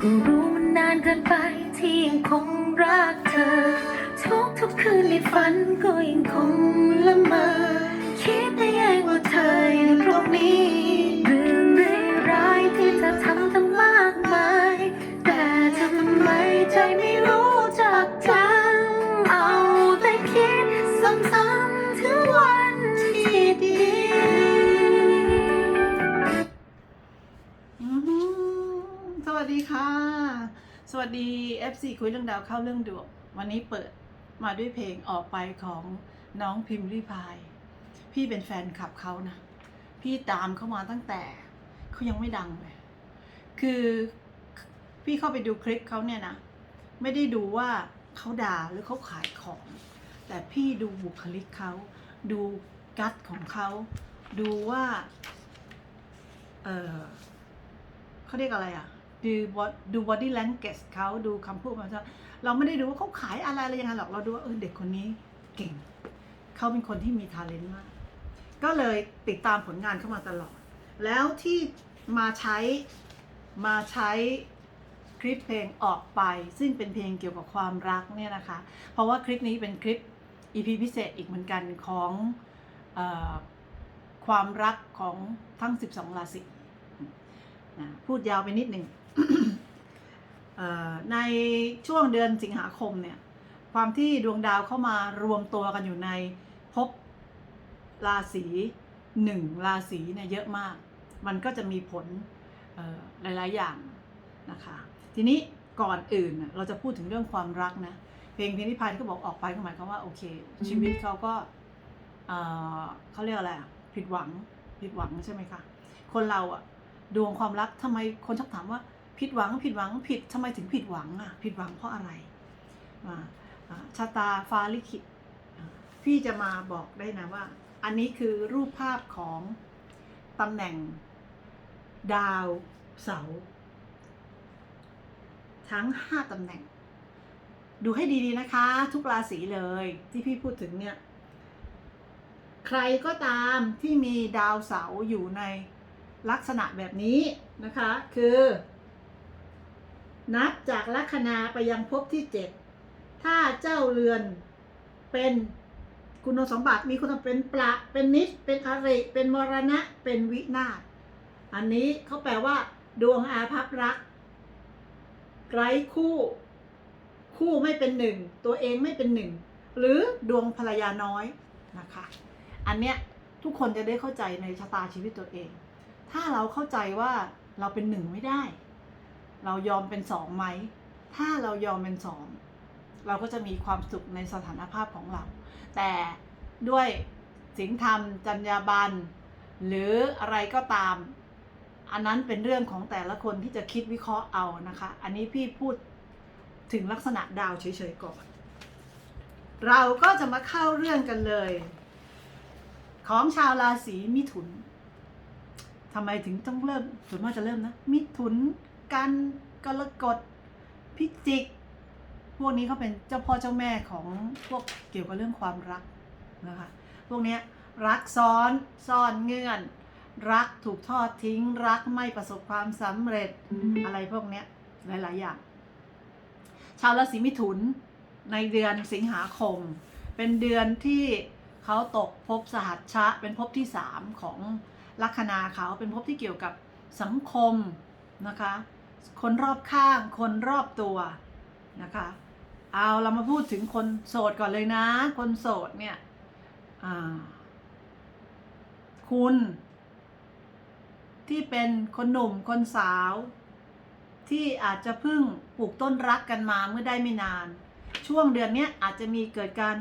ก็รู้มันนานเกินไปที่ยังคงรักเธอ ทุกทุกคืนในฝันก็ยังคงละเมอ คิดได้ยังว่าเธออยู่ตรงนี้เรื่องร้ายที่เธอทำทั้งมากมาย แต่ทำไมใจไม่รู้จักจำเอาแต่คิดซ้ำ วัสดี FC คุยเรื่องดาวเข้าเรื่องดวงวันนี้เปิดมาด้วยเพลงออกไปของน้องพิมพ์ริพาย พี่เป็นแฟนคลับเขานะ พี่ตามเขามาตั้งแต่เขายังไม่ดังเลย คือพี่เข้าไปดูคลิปเขาเนี่ยนะ ไม่ได้ดูว่าเขาด่าหรือเขาขายของ แต่พี่ดูบุคลิกเขา ดูกัดของเขา ดูว่า เออเขาเรียกอะไรอะ ดูบอดู body language เขาดูคำพูดมันจะเราไม่ได้ดูว่าเขาขายอะไรอะไรยังไงหรอกเราดูว่าเออเด็กคนนี้เก่ง เขาเป็นคนที่มี talent มาก ก็เลยติดตามผลงานเข้ามาตลอด แล้วที่มาใช้มาใช้คลิปเพลงออกไป ซึ่งเป็นเพลงเกี่ยวกับความรักเนี่ยนะคะ เพราะว่าคลิปนี้เป็นคลิป EP พิเศษอีกเหมือนกันของอความรักของทั้ง 12 ราศีพูดยาวไปนิดหนึ่ง ในช่วงเดือนสิงหาคมเนี่ย ความที่ดวงดาวเข้ามารวมตัวกันอยู่ในภพราศีหนึ่งราศีเนี่ยเยอะมาก มันก็จะมีผลหลาย ๆ อย่างนะคะ ทีนี้ก่อนอื่นเราจะพูดถึงเรื่องความรักนะ เพลงเพลงที่พายที่เขาบอกออกไปก็หมายความว่าโอเค ชีวิตเขาก็เขาเรียกอะไรอะผิดหวังผิดหวังใช่ไหมคะ คนเราอะดวงความรักทำไมคนชอบถามว่า ผิดหวังผิดหวังผิดทำไมถึงผิดหวังอะผิดหวังเพราะอะไรอ่าอ่าชะตาฟ้าลิขิตพี่จะมาบอกได้นะว่า อันนี้คือรูปภาพของตำแหน่งดาวเสาร์ทั้งห้าตำแหน่ง ดูให้ดีๆนะคะ ทุกราศีเลยที่พี่พูดถึงเนี่ย ใครก็ตามที่มีดาวเสาร์อยู่ในลักษณะแบบนี้นะคะ คือ นับจากลัคนาไปยังภพที่เจ็ดถ้าเจ้าเรือนเป็นคุณสมบัติมีคุณสมบัติเป็นประเป็นนิสเป็นอริ เป็นมรณะ เป็นวินาศอันนี้เขาแปลว่า ดวงอาภัพรักไร้คู่ คู่ไม่เป็นหนึ่ง ตัวเองไม่เป็นหนึ่ง หรือดวงภรรยาน้อยนะคะ อันเนี้ยทุกคนจะได้เข้าใจในชะตาชีวิตตัวเอง ถ้าเราเข้าใจว่าเราเป็นหนึ่งไม่ได้ เรายอมเป็นสองไหม ถ้าเรายอมเป็นสองเราก็จะมีความสุขในสถานภาพของเรา แต่ด้วยศีลธรรม จรรยาบรรณหรืออะไรก็ตาม อันนั้นเป็นเรื่องของแต่ละคนที่จะคิดวิเคราะห์เอานะคะ อันนี้พี่พูดถึงลักษณะดาวเฉยๆก่อน เราก็จะมาเข้าเรื่องกันเลย ของชาวราศีมิถุนทำไมถึงต้องเริ่มส่วนมากจะเริ่มนะ มิถุน กันกรกฎพิจิก พวกนี้เขาเป็นเจ้าพ่อเจ้าแม่ของพวกเกี่ยวกับเรื่องความรักนะคะพวกนี้รักซ้อนซ่อนเงื่อน รักถูกทอดทิ้ง รักไม่ประสบความสำเร็จอะไรพวกนี้ยหลายๆ อย่าง ชาวราศีมิถุนในเดือนสิงหาคม เป็นเดือนที่เขาตกภพสหัชชะ เป็นภพที่สามของลัคนาเขาเป็นภพที่เกี่ยวกับสังคมนะคะ คนรอบข้างคนรอบตัวนะคะ เอาเรามาพูดถึงคนโสดก่อนเลยนะ คนโสดเนี่ยคุณ ที่เป็นคนหนุ่มคนสาว ที่อาจจะเพิ่งปลูกต้นรักกันมาเมื่อได้ไม่นาน ช่วงเดือนนี้อาจจะมีเกิดการ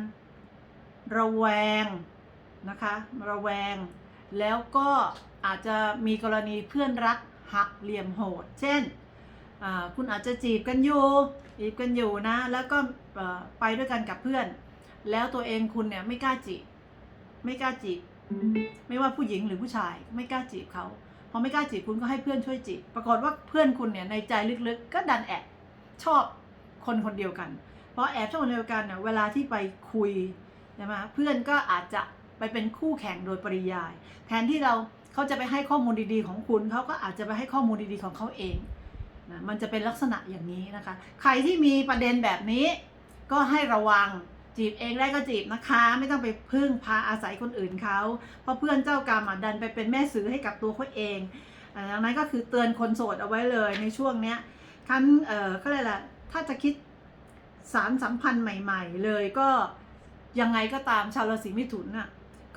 ระแวงนะคะ ระแวง แล้วก็อาจจะมีกรณีเพื่อนรักหักเหลี่ยมโหด เช่น คุณอาจจะจีบกันอยู่จีบกันอยู่นะ แล้วก็ไปด้วยกันกับเพื่อน แล้วตัวเองคุณเนี่ยไม่กล้าจีบ ไม่กล้าจีบ ไม่ว่าผู้หญิงหรือผู้ชายไม่กล้าจีบเขาพอไม่กล้าจีบคุณก็ให้เพื่อนช่วยจีบ ปรากฏว่าเพื่อนคุณเนี่ยในใจลึกๆ ก็ดันแอบชอบคนคนเดียวกัน เพราะแอบชอบคนเดียวกันเนี่ยเวลาที่ไปคุยใช่ไหมเพื่อนก็อาจจะไปเป็นคู่แข่งโดยปริยาย แทนที่เราเขาจะไปให้ข้อมูลดีๆ ของคุณเขาก็อาจจะไปให้ข้อมูลดีๆของเขาเอง นะมันจะเป็นลักษณะอย่างนี้นะคะ ใครที่มีประเด็นแบบนี้ก็ให้ระวังจีบเองได้ก็จีบนะคะ ไม่ต้องไปพึ่งพาอาศัยคนอื่นเขาเพราะเพื่อนเจ้ากรรมดันไปเป็นแม่สื่อให้กับตัวเขาเองดังนั้นก็คือเตือนคนโสดเอาไว้เลยในช่วงเนี้ยคันเออก็เลยแหละถ้าจะคิดสารสัมพันธ์ใหม่ ๆ เลยก็ยังไงก็ตามชาวราศีมิถุนน่ะ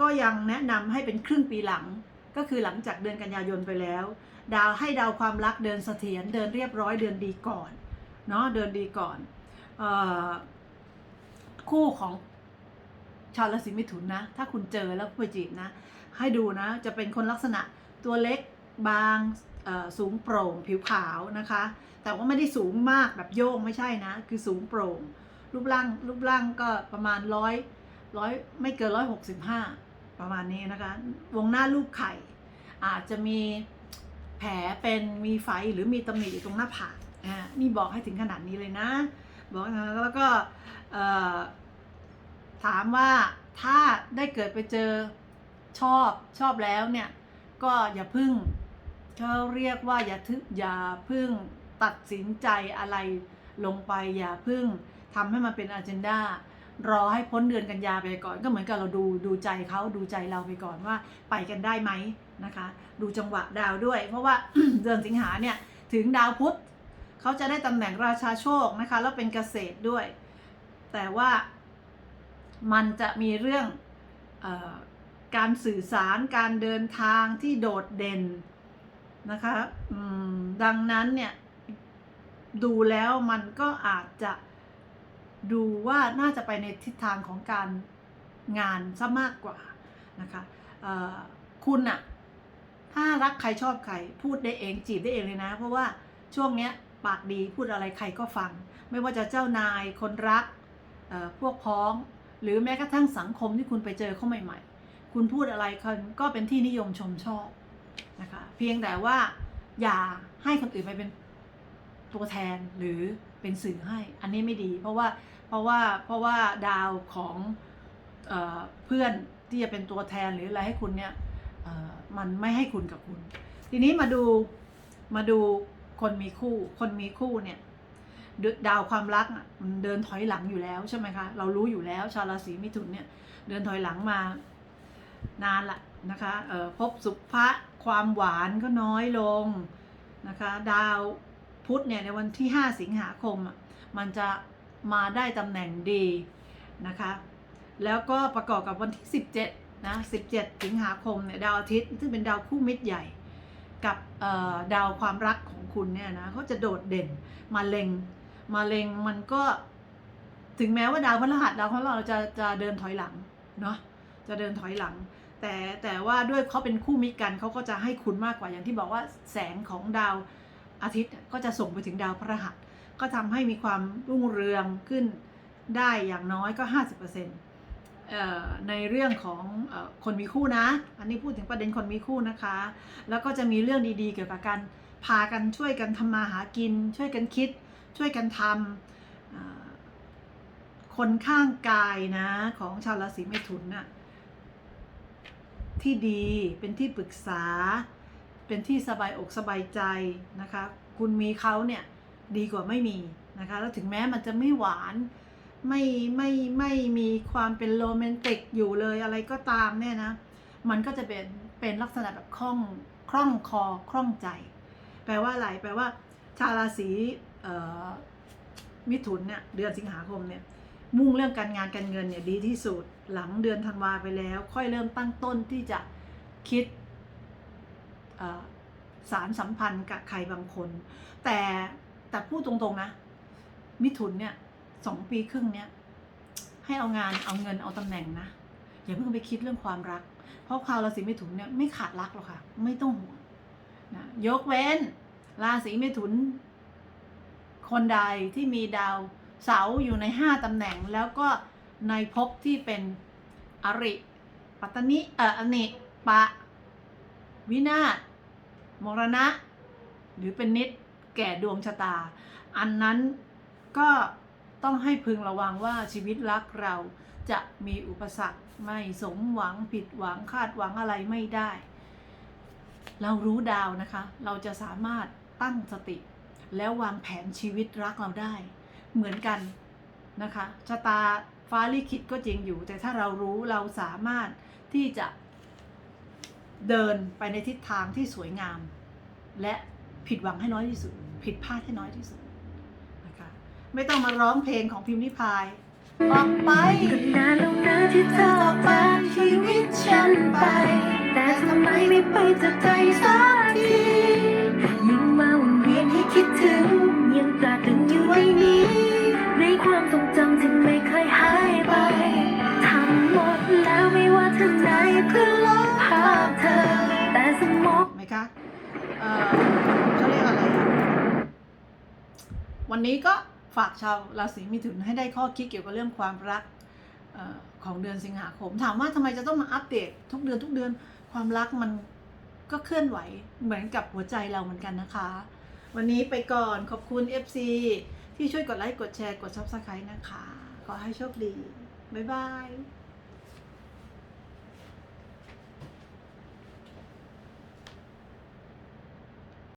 ก็ยังแนะนำให้เป็นครึ่งปีหลัง ก็คือหลังจากเดือนกันยายนไปแล้ว ดาวให้ดาวความรักเดินเสถียรเดินเรียบร้อยเดินดีก่อนเนาะเดินดีก่อนออคู่ของชาวราศีมิถุนนะ ถ้าคุณเจอแล้วไปจีบนะ ให้ดูนะ จะเป็นคนลักษณะตัวเล็กบางสูงโปร่งผิวขาวนะคะ แต่ว่าไม่ได้สูงมากแบบโยงไม่ใช่นะ คือสูงโปร่ง รูปร่างรูปร่างก็ประมาณร้อยร้อยไม่เกินร้อยหกสิบห้า ประมาณนี้นะคะ วงหน้ารูปไข่ อาจจะมีแผลเป็นมีไฟหรือมีตำหนิอยู่ตรงหน้าผากอ่านี่บอกให้ถึงขนาดนี้เลยนะ บอกนะแล้วก็ถามว่าถ้าได้เกิดไปเจอชอบชอบแล้วเนี่ยก็อย่าพึ่งเขาเรียกว่าอย่าทึอย่าพึ่งตัดสินใจอะไรลงไปอย่าพึ่งทำให้มันเป็นอ g e n d a รอให้พ้นเดือนกันยาไปก่อน ก็เหมือนกับเราดูดูใจเขาดูใจเราไปก่อนว่าไปกันได้ไหมนะคะ ดูจังหวะดาวด้วย เพราะว่าเดือนสิงหาเนี่ยถึงดาวพุธเขาจะได้ตำแหน่งราชาโชคนะคะ แล้วเป็นเกษตรด้วย แต่ว่ามันจะมีเรื่องออการสื่อสารการเดินทางที่โดดเด่นนะคะดังนั้นเนี่ยดูแล้วมันก็อาจจะ ดูว่าน่าจะไปในทิศทางของการงานซะมากกว่านะคะคุณอะถ้ารักใครชอบใคร พูดได้เองจีบได้เองเลยนะ เพราะว่าช่วงเนี้ยปากดีพูดอะไรใครก็ฟัง ไม่ว่าจะเจ้านายคนรักพวกพ้อง หรือแม้กระทั่งสังคมที่คุณไปเจอเขาใหม่ ๆ คุณพูดอะไรคนก็เป็นที่นิยมชมชอบนะคะเพียงแต่ว่าอย่าให้คนอื่นไปเป็น ตัวแทนหรือเป็นสื่อให้ อันนี้ไม่ดี เพราะว่าเพราะว่าเพราะว่าดาวของเออเพื่อนที่จะเป็นตัวแทนหรืออะไรให้คุณเนี่ยมันไม่ให้คุณกับคุณ ทีนี้มาดูมาดูคนมีคู่ คนมีคู่เนี่ยดาวความรักมันเดินถอยหลังอยู่แล้วใช่ไหมคะ เรารู้อยู่แล้วชาวราศีมิถุนเนี่ยเดินถอยหลังมานานละนะคะพบสุภะความหวานก็น้อยลงนะคะ ดาว พุธเนี่ยในวันที่ 5 สิงหาคมอะมันจะมาได้ตำแหน่งดีนะคะ แล้วก็ประกอบกับวันที่ 17นะ17 สิงหาคมเนี่ยดาวอาทิตย์ซึ่งเป็นดาวคู่มิตรใหญ่ กับดาวความรักของคุณเนี่ยนะเขาจะโดดเด่นมาเล็งมาเล็งมันก็ถึงแม้ว่าดาวพฤหัสดาวของเราจะจะเดินถอยหลังเนาะจะเดินถอยหลัง แต่แต่ว่าด้วยเขาเป็นคู่มิตรกันเขาก็จะให้คุณมากกว่าอย่างที่บอกว่าแสงของดาว อาทิตย์ก็จะส่งไปถึงดาวพฤหัส ก็ทำให้มีความรุ่งเรืองขึ้นได้อย่างน้อยก็ 50%เอ่อในเรื่องของคนมีคู่นะ อันนี้พูดถึงประเด็นคนมีคู่นะคะ แล้วก็จะมีเรื่องดีๆ เกี่ยวกับการพากันช่วยกันทำมาหากิน ช่วยกันคิด ช่วยกันทำอ่าคนข้างกายนะของชาวราศีเมถุนน่ะที่ดีเป็นที่ปรึกษา เป็นที่สบายอกสบายใจนะคะ คุณมีเขาเนี่ยดีกว่าไม่มีนะคะ แล้วถึงแม้มันจะไม่หวาน ไม่ไม่ไม่มีความเป็นโรแมนติกอยู่เลยอะไรก็ตามเนี่ยนะ มันก็จะเป็นเป็นลักษณะแบบคล่องคล่องคอคล่องใจ แปลว่าอะไร แปลว่า ชาวราศีมิถุนเนี่ยเดือนสิงหาคมเนี่ยมุ่งเรื่องการงานการเงินเนี่ยดีที่สุดหลังเดือนธันวาไปแล้ว ค่อยเริ่มตั้งต้นที่จะคิด สารสัมพันธ์กับใครบางคน แต่แต่พูดตรงๆนะ มิถุนเนี่ยสองปีครึ่งเนี่ยให้เอางานเอาเงินเอาตำแหน่งนะ อย่าเพิ่งไปคิดเรื่องความรัก เพราะชาวราศีมิถุนเนี่ยไม่ขาดรักหรอกค่ะ ไม่ต้องห่วงนะยกเว้นราศีเมถุน คนใดที่มีดาวเสาอยู่ในห้าตำแหน่งแล้วก็ในภพที่เป็นอริ ปัตตนิเอ่ออนิปะ วินาศ มรณะ หรือเป็นนิดแก่ดวงชะตา อันนั้นก็ต้องให้พึงระวังว่าชีวิตรักเราจะมีอุปสรรคไม่สมหวังผิดหวังคาดหวังอะไรไม่ได้ เรารู้ดาวนะคะ เราจะสามารถตั้งสติ แล้ววางแผนชีวิตรักเราได้ เหมือนกันนะคะชะตาฟ้าลิขิตก็จริงอยู่ แต่ถ้าเรารู้เราสามารถที่จะ เดินไปในทิศทางที่สวยงาม และผิดหวังให้น้อยที่สุด ผิดพลาดให้น้อยที่สุดนะคะไม่ต้องมาร้องเพลงของพิมพ์ริพายออกไปนานแล้วนะที่เธอออกจากชีวิตฉันไป แต่ทำไมไม่ไปจากใจสักทียิ่งมาวนเวียนให้คิดถึง วันนี้ก็ฝากชาวราศีมิถุนให้ได้ข้อคิดเกี่ยวกับเรื่องความรักออของเดือนสิงหาคม ถามว่าทำไมจะต้องมาอัปเดตทุกเดือนทุกเดือนความรักมันก็เคลื่อนไหวเหมือนกับหัวใจเราเหมือนกันนะคะ วันนี้ไปก่อนขอบคุณ FC ที่ช่วยกดไลค์กดแชร์กด Subscribe นะคะ ขอให้โชคดี บ๊ายบาย